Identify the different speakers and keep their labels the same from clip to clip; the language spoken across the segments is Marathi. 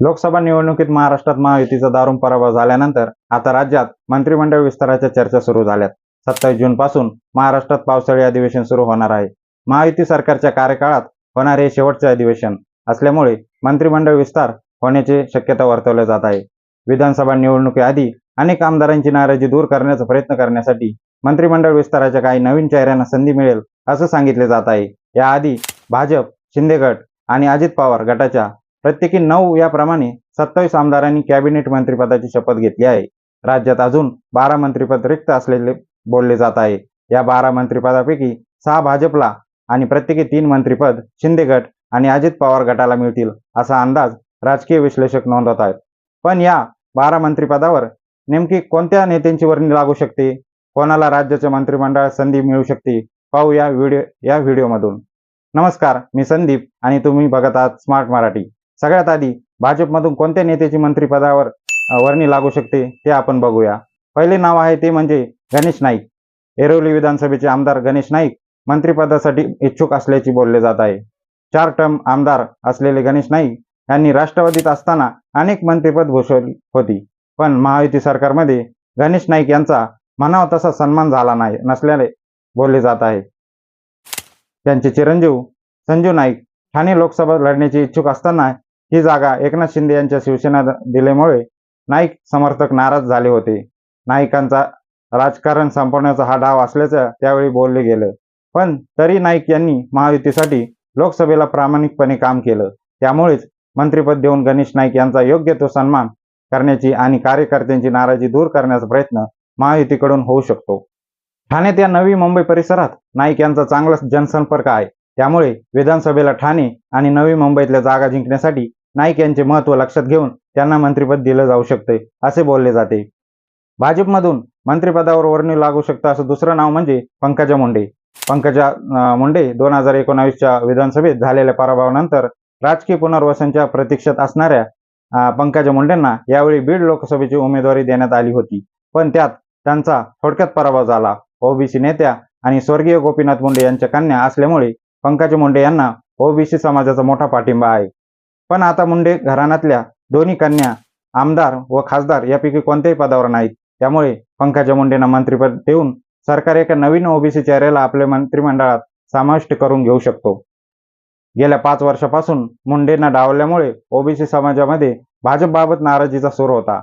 Speaker 1: लोकसभा निवडणुकीत महाराष्ट्रात महायुतीचा दारुण पराभव झाल्यानंतर आता राज्यात मंत्रिमंडळ विस्ताराच्या चर्चा सुरू झाल्यात. सत्तावीस जून पासून महाराष्ट्रात पावसाळी अधिवेशन सुरू होणार आहे. महायुती सरकारच्या कार्यकाळात होणारे हे शेवटचे अधिवेशन असल्यामुळे मंत्रिमंडळ विस्तार होण्याची शक्यता वर्तवली जात आहे. विधानसभा निवडणुकीआधी अनेक आमदारांची नाराजी दूर करण्याचा प्रयत्न करण्यासाठी मंत्रिमंडळ विस्ताराच्या काही नवीन चेहऱ्यांना संधी मिळेल असं सांगितले जात आहे. याआधी भाजप शिंदे गट आणि अजित पवार गटाच्या प्रत्येकी नऊ याप्रमाणे सत्तावीस आमदारांनी कॅबिनेट मंत्रिपदाची शपथ घेतली आहे. राज्यात अजून बारा मंत्रिपद रिक्त असलेले बोलले जात आहे. या बारा मंत्रिपदापैकी सहा भाजपला आणि प्रत्येकी तीन मंत्रिपद शिंदे गट आणि अजित पवार गटाला मिळतील असा अंदाज राजकीय विश्लेषक नोंदवत आहेत. पण या बारा मंत्रिपदावर नेमकी कोणत्या नेत्यांची वर्णी लागू शकते? कोणाला राज्याच्या मंत्रिमंडळात संधी मिळू शकते? पाहू या व्हिडिओ या व्हिडिओमधून. नमस्कार मी संदीप आणि तुम्ही बघत आहात स्मार्ट मराठी सगळ्यात आधी भाजपमधून कोणत्या नेत्याची मंत्रिपदावर वर्णी लागू शकते ते आपण बघूया. पहिले नाव आहे ते म्हणजे गणेश नाईक. एरवली विधानसभेचे आमदार गणेश नाईक मंत्रिपदासाठी इच्छुक असल्याचे बोलले जात आहे. चार टर्म आमदार असलेले गणेश नाईक यांनी राष्ट्रवादीत असताना अनेक मंत्रिपद भूषवली होती. पण महायुती सरकारमध्ये गणेश नाईक यांचा म्हणावा तसा सन्मान झाला नाही नसल्याने बोलले जात आहे. त्यांचे चिरंजीव संजू नाईक ठाणे लोकसभा लढण्याची इच्छुक असताना ही जागा एकनाथ शिंदे यांच्या शिवसेना दिल्यामुळे नाईक समर्थक नाराज झाले होते. नाईकांचा राजकारण संपवण्याचा हा डाव असल्याचं त्यावेळी बोलले गेलं. पण तरी नाईक यांनी महायुतीसाठी लोकसभेला प्रामाणिकपणे काम केलं. त्यामुळेच मंत्रिपद देऊन गणेश नाईक यांचा योग्य तो सन्मान करण्याची आणि कार्यकर्त्यांची नाराजी दूर करण्याचा प्रयत्न महायुतीकडून होऊ शकतो. ठाण्यात या नवी मुंबई परिसरात नाईक यांचा चांगला जनसंपर्क आहे. त्यामुळे विधानसभेला ठाणे आणि नवी मुंबईतल्या जागा जिंकण्यासाठी नाईक यांचे महत्त्व लक्षात घेऊन त्यांना मंत्रिपद दिलं जाऊ शकते असे बोलले जाते. भाजपमधून मंत्रिपदावर वर्णी लागू शकतं असं दुसरं नाव म्हणजे पंकजा मुंडे. पंकजा मुंडे दोन हजार एकोणावीसच्या विधानसभेत झालेल्या पराभवानंतर राजकीय पुनर्वसनच्या प्रतीक्षेत असणाऱ्या पंकजा मुंडेंना यावेळी बीड लोकसभेची उमेदवारी देण्यात आली होती. पण त्यात त्यांचा थोडक्यात पराभव झाला. ओबीसी नेत्या आणि स्वर्गीय गोपीनाथ मुंडे यांच्या कन्या असल्यामुळे पंकजा मुंडे यांना ओबीसी समाजाचा मोठा पाठिंबा आहे. पण आता मुंडे घराण्यातल्या दोन्ही कन्या आमदार व खासदार यापैकी कोणत्याही पदावर नाहीत. त्यामुळे पंकजा मुंडेंना मंत्रिपद देऊन सरकार एका नवीन ओबीसी चेहऱ्याला आपल्या मंत्रिमंडळात समाविष्ट करून घेऊ शकतो. गेल्या पाच वर्षापासून मुंडेंना डावल्यामुळे ओबीसी समाजामध्ये भाजपबाबत नाराजीचा सूर होता.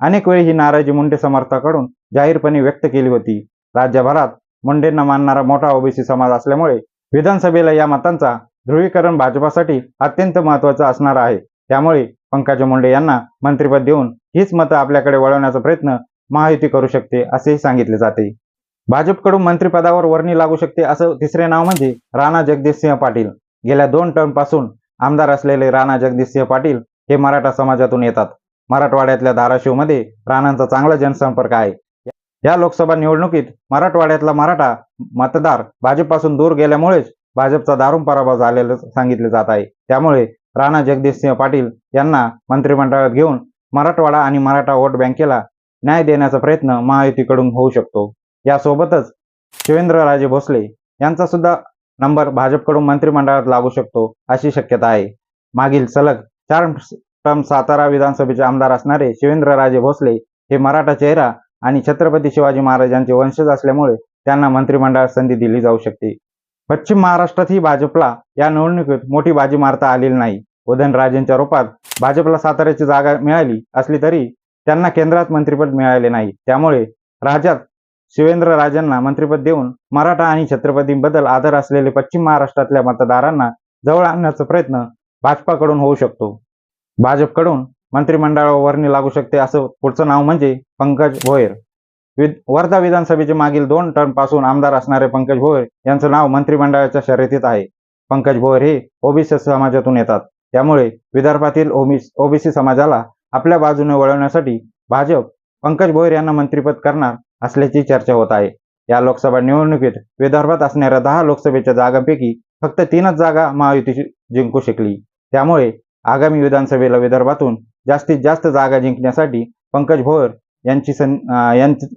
Speaker 1: अनेक वेळी ही नाराजी मुंडे समर्थकाकडून जाहीरपणे व्यक्त केली होती. राज्यभरात मुंडेंना मानणारा मोठा ओबीसी समाज असल्यामुळे विधानसभेला या मतांचा ध्रुवीकरण भाजपासाठी अत्यंत महत्वाचं असणार आहे. त्यामुळे पंकजा मुंडे यांना मंत्रिपद देऊन हीच मतं आपल्याकडे वळवण्याचा प्रयत्न महायुती करू शकते असेही सांगितले जाते. भाजपकडून मंत्रिपदावर वर्णी लागू शकते असं तिसरे नाव म्हणजे राणा जगदीशसिंह पाटील. गेल्या दोन टर्मपासून आमदार असलेले राणा जगदीशसिंह पाटील हे मराठा समाजातून येतात. मराठवाड्यातल्या धाराशिवमध्ये राणांचा चांगला जनसंपर्क आहे. या लोकसभा निवडणुकीत मराठवाड्यातला मराठा मतदार भाजपपासून दूर गेल्यामुळेच भाजपचा दारुण पराभव झालेलं सांगितले जात आहे. त्यामुळे राणा जगदीशसिंह पाटील यांना मंत्रिमंडळात घेऊन मराठवाडा आणि मराठा वोट बँकेला न्याय देण्याचा प्रयत्न महायुतीकडून होऊ शकतो. यासोबतच शिवेंद्रराजे भोसले यांचा सुद्धा नंबर भाजपकडून मंत्रिमंडळात लागू शकतो अशी शक्यता आहे. मागील सलग चार टर्म सातारा विधानसभेचे आमदार असणारे शिवेंद्रराजे भोसले हे मराठा चेहरा आणि छत्रपती शिवाजी महाराजांचे वंशज असल्यामुळे त्यांना मंत्रिमंडळात संधी दिली जाऊ शकते. पश्चिम महाराष्ट्रातही भाजपला या निवडणुकीत मोठी बाजी मारता आलेली नाही. उदयनराजेंच्या रूपात भाजपला साताऱ्याची जागा मिळाली असली तरी त्यांना केंद्रात मंत्रिपद मिळाले नाही. त्यामुळे राज्यात शिवेंद्र राजांना मंत्रिपद देऊन मराठा आणि छत्रपतींबद्दल आदर असलेले पश्चिम महाराष्ट्रातल्या मतदारांना जवळ आणण्याचा प्रयत्न भाजपाकडून होऊ शकतो. भाजपकडून मंत्रिमंडळावर वर्णी लागू शकते. असं पुढचं नाव म्हणजे पंकज भोयर विद वर्धा विधानसभेचे मागील दोन टर्मपासून आमदार असणारे पंकज भोयर यांचं नाव मंत्रिमंडळाच्या शर्यतीत आहे. पंकज भोयर हे ओबीसी समाजातून येतात. त्यामुळे विदर्भातील ओबीसी समाजाला आपल्या बाजूने वळवण्यासाठी भाजप पंकज भोयर यांना मंत्रिपद करणार असल्याची चर्चा होत आहे. या लोकसभा निवडणुकीत विदर्भात असणाऱ्या दहा लोकसभेच्या जागांपैकी फक्त तीनच जागा महायुती जिंकू शकली. त्यामुळे आगामी विधानसभेला विदर्भातून जास्तीत जास्त जागा जिंकण्यासाठी पंकज भोयर यांची सं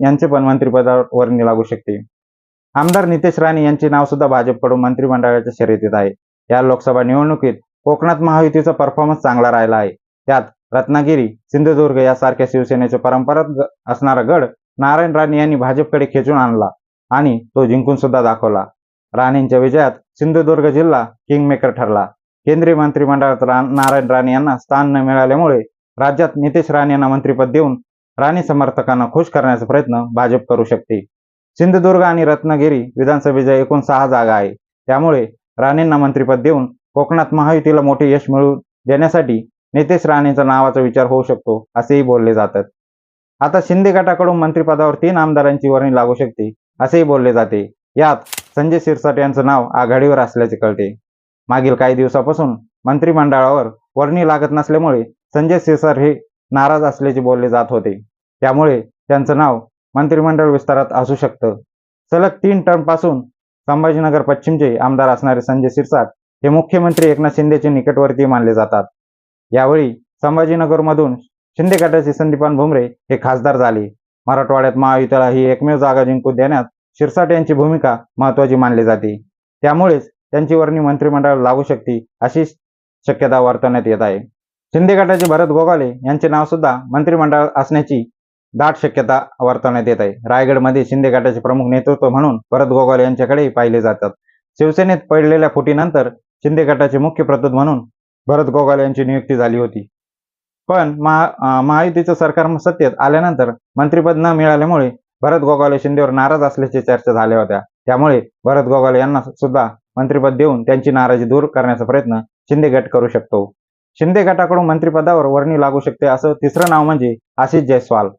Speaker 1: यांचे पण मंत्रिपदावर वर्णी लागू शकते. आमदार नितेश राणे यांचे नाव सुद्धा भाजपकडून मंत्रिमंडळाच्या शर्यतीत आहे. या लोकसभा निवडणुकीत कोकणात महायुतीचा परफॉर्मन्स चांगला राहिला आहे. त्यात रत्नागिरी सिंधुदुर्ग यासारख्या शिवसेनेच्या परंपरात असणारा गड नारायण राणे यांनी भाजपकडे खेचून आणला आणि तो जिंकून सुद्धा दाखवला. राणेंच्या विजयात सिंधुदुर्ग जिल्हा किंगमेकर ठरला. केंद्रीय मंत्रिमंडळात नारायण राणे यांना स्थान न मिळाल्यामुळे राज्यात नितेश राणे यांना मंत्रिपद देऊन राणे समर्थकांना खुश करण्याचा प्रयत्न भाजप करू शकते. सिंधुदुर्ग आणि रत्नागिरी विधानसभेच्या एकूण सहा जागा आहे त्यामुळे राणेंना मंत्रिपद देऊन कोकणात महायुतीला मोठे यश मिळवून देण्यासाठी नितेश राणेंचा नावाचा विचार होऊ शकतो असेही बोलले जातात. आता शिंदे गटाकडून मंत्रिपदावर तीन आमदारांची वर्णी लागू शकते असेही बोलले जाते. यात संजय शिरसाट यांचं नाव आघाडीवर असल्याचे कळते. मागील काही दिवसापासून मंत्रिमंडळावर वर्णी लागत नसल्यामुळे संजय शिरसाट हे नाराज असल्याचे बोलले जात होते. त्यामुळे त्यांचं नाव मंत्रिमंडळ विस्तारात असू शकतं. सलग तीन टर्मपासून संभाजीनगर पश्चिमचे आमदार असणारे संजय शिरसाट हे मुख्यमंत्री एकनाथ शिंदेचे निकटवर्तीय मानले जातात. यावेळी संभाजीनगरमधून शिंदे गटाचे संदीपान भुमरे हे खासदार झाले. मराठवाड्यात महायुतीला ही एकमेव जागा जिंकून देण्यात शिरसाट यांची भूमिका महत्वाची मानली जाते. त्यामुळेच त्यांची वर्णी मंत्रिमंडळाला लागू शकते अशी शक्यता वर्तवण्यात येत आहे. शिंदे गटाचे भरत गोगाले यांचे नाव सुद्धा मंत्रिमंडळात असण्याची दाट शक्यता वर्तवण्यात येत आहे. रायगडमध्ये शिंदे गटाचे प्रमुख नेतृत्व म्हणून भरत गोगाले यांच्याकडे पाहिले जातात. शिवसेनेत पडलेल्या फुटीनंतर शिंदे गटाचे मुख्य प्रतोद म्हणून भरत गोगाले यांची नियुक्ती झाली होती. पण महा महायुतीचं सरकार सत्तेत आल्यानंतर मंत्रिपद न मिळाल्यामुळे भरत गोगाले शिंदेवर नाराज असल्याची चर्चा झाल्या होत्या. त्यामुळे भरत गोगाले यांना सुद्धा मंत्रिपद देऊन त्यांची नाराजी दूर करण्याचा प्रयत्न शिंदे गट करू शकतो. शिंदे गटाकडून मंत्रिपदावर वर्णी लागू शकते असं तिसरं नाव म्हणजे आशिष जयस्वाल.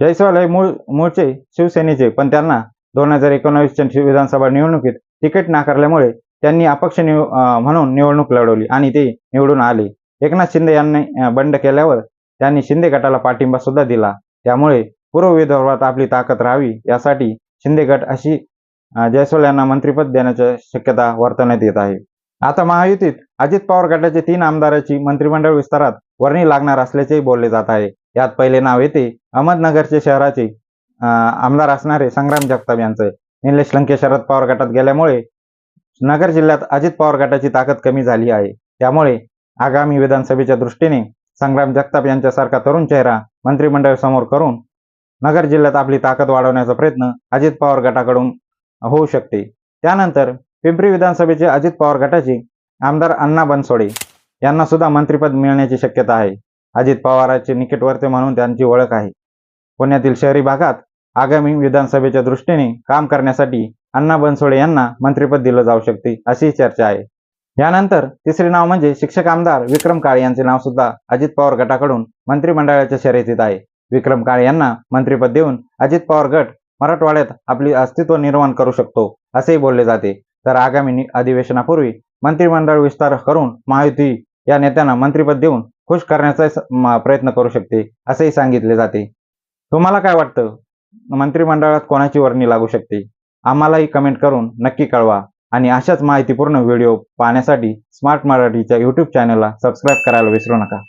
Speaker 1: जयस्वाल हे मूळ मूळचे शिवसेनेचे पण त्यांना दोन हजार एकोणावीसच्या विधानसभा निवडणुकीत तिकीट नाकारल्यामुळे त्यांनी अपक्ष निव म्हणून निवडणूक लढवली आणि ते निवडून आले. एकनाथ शिंदे यांनी बंड केल्यावर त्यांनी शिंदे गटाला पाठिंबा सुद्धा दिला. त्यामुळे पूर्व विदर्भात आपली ताकद राहावी यासाठी शिंदे गट अशी जयस्वाल यांना मंत्रिपद देण्याची शक्यता वर्तवण्यात येत आहे. आता महायुतीत अजित पवार गटाचे तीन आमदाराची मंत्रिमंडळ विस्तारात वर्णी लागणार असल्याचेही बोलले जात आहे. यात पहिले नाव येते अहमदनगरचे शहराचे आमदार असणारे संग्राम जगताप यांचे. निलेश लंके शरद पवार गटात गेल्यामुळे नगर जिल्ह्यात अजित पवार गटाची ताकद कमी झाली आहे. त्यामुळे आगामी विधानसभेच्या दृष्टीने संग्राम जगताप यांच्यासारखा तरुण चेहरा मंत्रिमंडळ समोर करून नगर जिल्ह्यात आपली ताकद वाढवण्याचा प्रयत्न अजित पवार गटाकडून होऊ शकते. त्यानंतर पिंपरी विधानसभेचे अजित पवार गटाचे आमदार अण्णा बनसोडे यांना सुद्धा मंत्रिपद मिळण्याची शक्यता आहे. अजित पवारांचे निकटवर्ते म्हणून त्यांची ओळख आहे. पुण्यातील शहरी भागात आगामी विधानसभेच्या दृष्टीने काम करण्यासाठी अण्णा बनसोडे यांना मंत्रिपद दिलं जाऊ शकते अशी चर्चा आहे. यानंतर तिसरे नाव म्हणजे शिक्षक आमदार विक्रम काळे यांचे नाव सुद्धा अजित पवार गटाकडून मंत्रिमंडळाच्या शर्यतीत आहे. विक्रम काळे यांना मंत्रिपद देऊन अजित पवार गट मराठवाड्यात आपली अस्तित्व निर्माण करू शकतो असेही बोलले जाते. तर आगामी अधिवेशनापूर्वी मंत्रिमंडळ विस्तार करून महायुती या नेत्यांना मंत्रिपद देऊन खुश करण्याचा प्रयत्न करू शकते असेही सांगितले जाते. तुम्हाला काय वाटतं? मंत्रिमंडळात कोणाची वर्णी लागू शकते? आम्हालाही कमेंट करून नक्की कळवा आणि अशाच माहितीपूर्ण व्हिडिओ पाहण्यासाठी स्मार्ट मराठीच्या यूट्यूब चॅनलला सबस्क्राईब करायला विसरू नका.